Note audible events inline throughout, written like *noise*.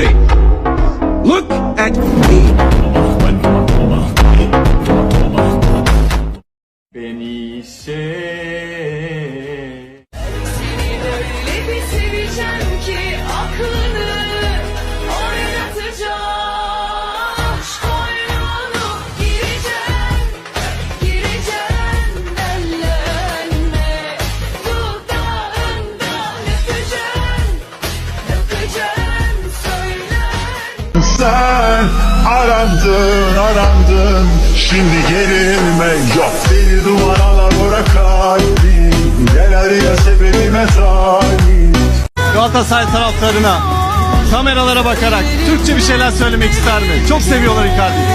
Hey, look at me. Beni sev. Sen arandın arandın Şimdi gerilme yok Beni duvara vura kalbim Gel araya sebebime talip Galatasaray taraftarına kameralara bakarak Türkçe bir şeyler söylemek ister mi? Çok seviyorlar Icardi'yi.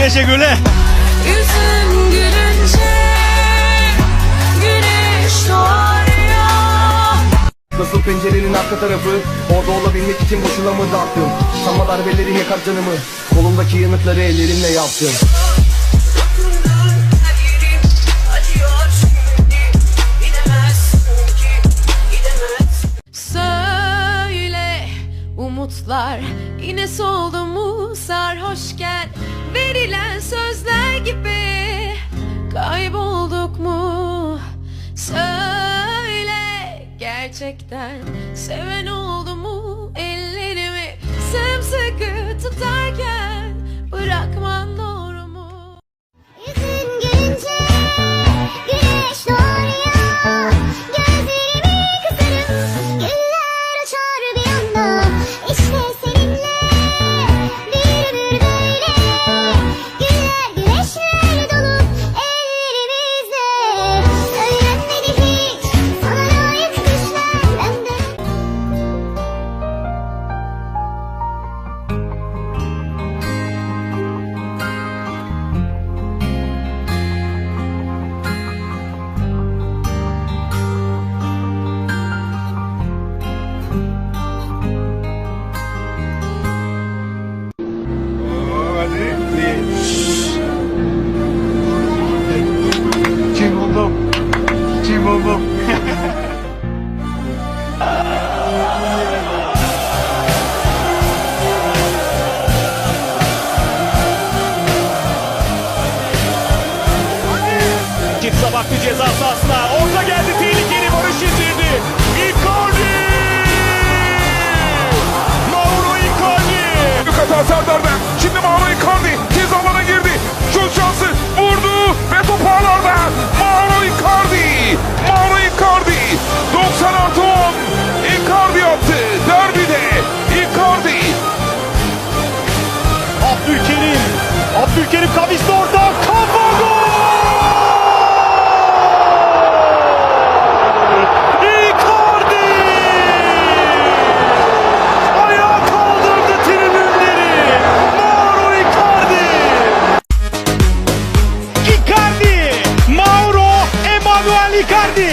*laughs* Teşekkürler. Pencerenin arka tarafı. Orada olabilmek için boşuna mı dağıttım Sanma darbeleri yakar canımı. Kolumdaki yanıkları ellerimle yaptım. Söyle umutlar. Yine soldu mu sarhoşken Verilen sözler gerçekten. Seven oldu Sabahlı ceza sahasına. Orta geldi tehlikeli Barış indirdi. Icardi! Mauro Icardi! Büyük hata Serdar'dan. Şimdi Mauro Icardi ceza alana girdi. Şut şansı vurdu ve top ağlarda. Mauro Icardi. Mauro Icardi. 90 artı 10. Icardi attı. Derbide. Icardi. Abdülkerim. Abdülkerim kavisli Icardi!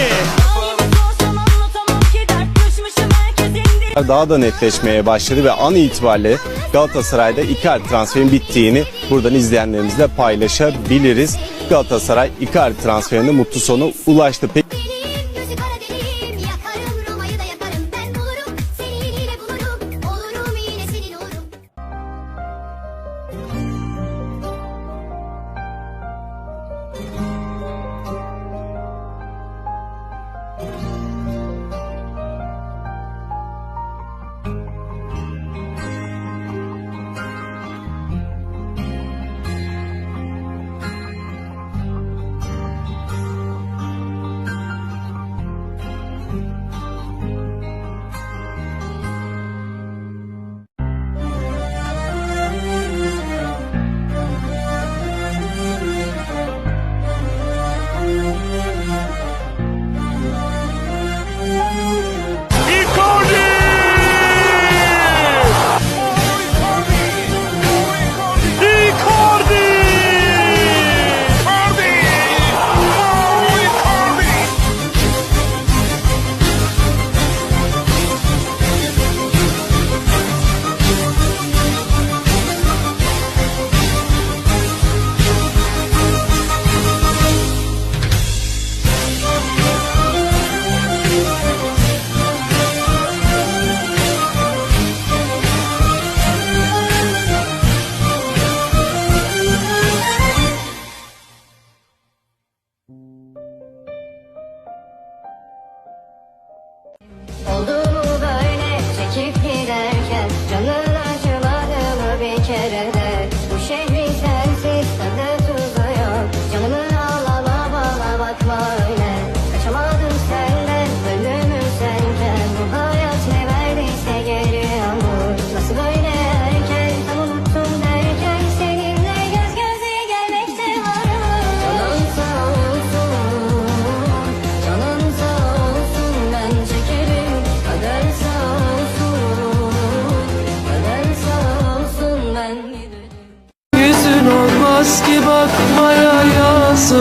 daha da netleşmeye başladı ve an itibariyle Galatasaray'da Icardi transferin bittiğini buradan izleyenlerimizle paylaşabiliriz. Galatasaray Icardi transferinde mutlu sonu ulaştı. Peki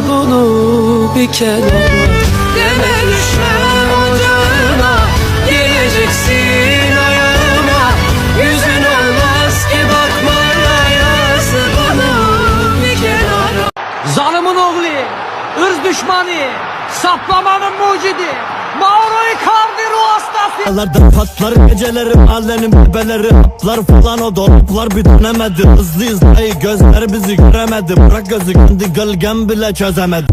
bunu bir kenara Deme düşmem ocağına Geleceksin ayağıma. Yüzün olmaz ki bakmana Yaz bunu bir kenara Zalımın oğlu, ırz düşmanı, saplamanın mucidi, ruh Dağlarda patlar geceleri mahallenin bebeleri Atlar falan o dolaplar bir dönemedi. Hızlıyız dayı gözler bizi göremedi. Bırak gözü kendi gölgem bile çözemedi